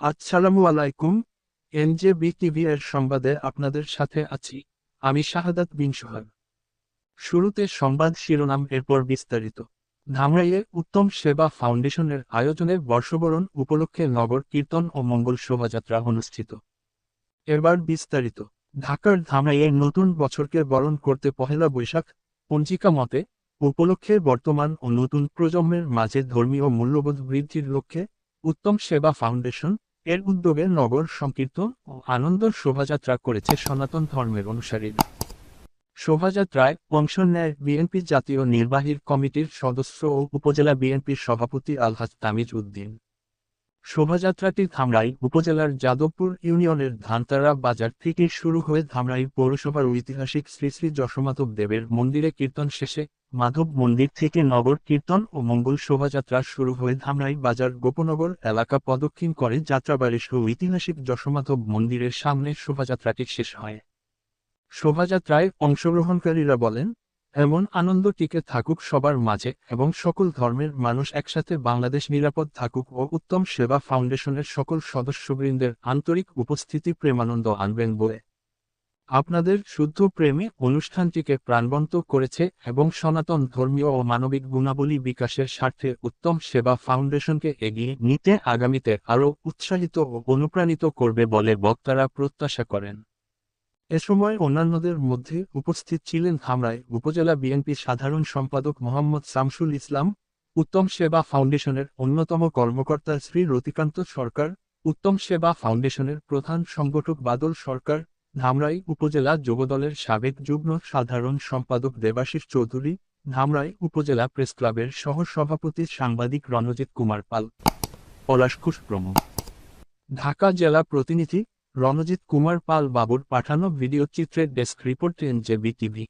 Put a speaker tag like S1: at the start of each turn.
S1: আসসালামু আলাইকুম, NJB TV এর সংবাদে আপনাদের সাথে আছি, আমি শাহাদাত বিন সোহাগ। শুরুতে সংবাদ শিরোনাম এরপর বিস্তারিত। ধামরাইয়ে উত্তম সেবা ফাউন্ডেশনের আয়োজনে বর্ষবরণ উপলক্ষে নগর কীর্তন ও মঙ্গল শোভাযাত্রা অনুষ্ঠিত। এবার বিস্তারিত। ঢাকার ধামরাইয়ে নতুন বছরকে বরণ করতে পহেলা বৈশাখ, পঞ্জিকা মতে, উপলক্ষে বর্তমান ও নতুন প্রজন্মের মাঝে ধর্মীয় মূল্যবোধ বৃদ্ধির লক্ষ্যে উত্তম সেবা ফাউন্ডেশন এর উদ্যোগে নগর সংকীর্তন ও আনন্দ শোভাযাত্রা করেছে সনাতন ধর্মের অনুসারীরা। শোভাযাত্রায় অংশ নেয় বিএনপি জাতীয় নির্বাহীর কমিটির সদস্য ও উপজেলা বিএনপির সভাপতি আলহাজ তামিজ উদ্দিন। শোভাযাত্রাটি ধামরাই উপজেলার যাদবপুর ইউনিয়নের ধানতারা বাজার থেকে শুরু হয়ে ধামরাই পৌরসভার ঐতিহাসিক শ্রী শ্রী যশোমাধব দেবের মন্দিরে কীর্তন শেষে মাধব মন্দির থেকে নগর কীর্তন ও মঙ্গল শোভাযাত্রা শুরু হয়ে ধামরাই বাজার গোপনগর এলাকা প্রদক্ষিণ করে যাত্রাবাড়ি সহ ঐতিহাসিক যশোমাধব মন্দিরের সামনে শোভাযাত্রাটি শেষ হয়। শোভাযাত্রায় অংশগ্রহণকারীরা বলেন এমন আনন্দ টিকে থাকুক সবার মাঝে এবং সকল ধর্মের মানুষ একসাথে বাংলাদেশ নিরাপদ থাকুক ও উত্তম সেবা ফাউন্ডেশনের সকল সদস্যবৃন্দের আন্তরিক উপস্থিতি প্রেমানন্দ আনবেন বলে। আপনাদের শুদ্ধ প্রেমে অনুষ্ঠানটিকে প্রাণবন্ত করেছে এবং সনাতন ধর্মীয় ও মানবিক গুণাবলী বিকাশের স্বার্থে উত্তম সেবা ফাউন্ডেশনকে এগিয়ে নিতে আগামীতে আরও উৎসাহিত ও অনুপ্রাণিত করবে বলে বক্তারা প্রত্যাশা করেন। এ সময় অন্যান্যদের মধ্যে উপস্থিত ছিলেন ধামরাই উপজেলা বিএনপির সাধারণ সম্পাদক মোহাম্মদ শামসুল ইসলাম, উত্তম সেবা ফাউন্ডেশনের অন্যতম কর্মকর্তা শ্রী রতিকান্ত সরকার, উত্তম সেবা ফাউন্ডেশনের প্রধান সংগঠক বাদল সরকার, ধামরাই উপজেলা যুবদলের সাবেক যুগ্ম সাধারণ সম্পাদক দেবাশিস চৌধুরী, ধামরাই উপজেলা প্রেস ক্লাবের সহ সভাপতি সাংবাদিক রণজিৎ কুমার পাল। পলাশ ঘোষ প্রমুখ। ঢাকা জেলা প্রতিনিধি রণজিৎ কুমার পাল বাবুর পাঠানো ভিডিও চিত্রের ডেস্ক রিপোর্ট এনজেবি টিভি।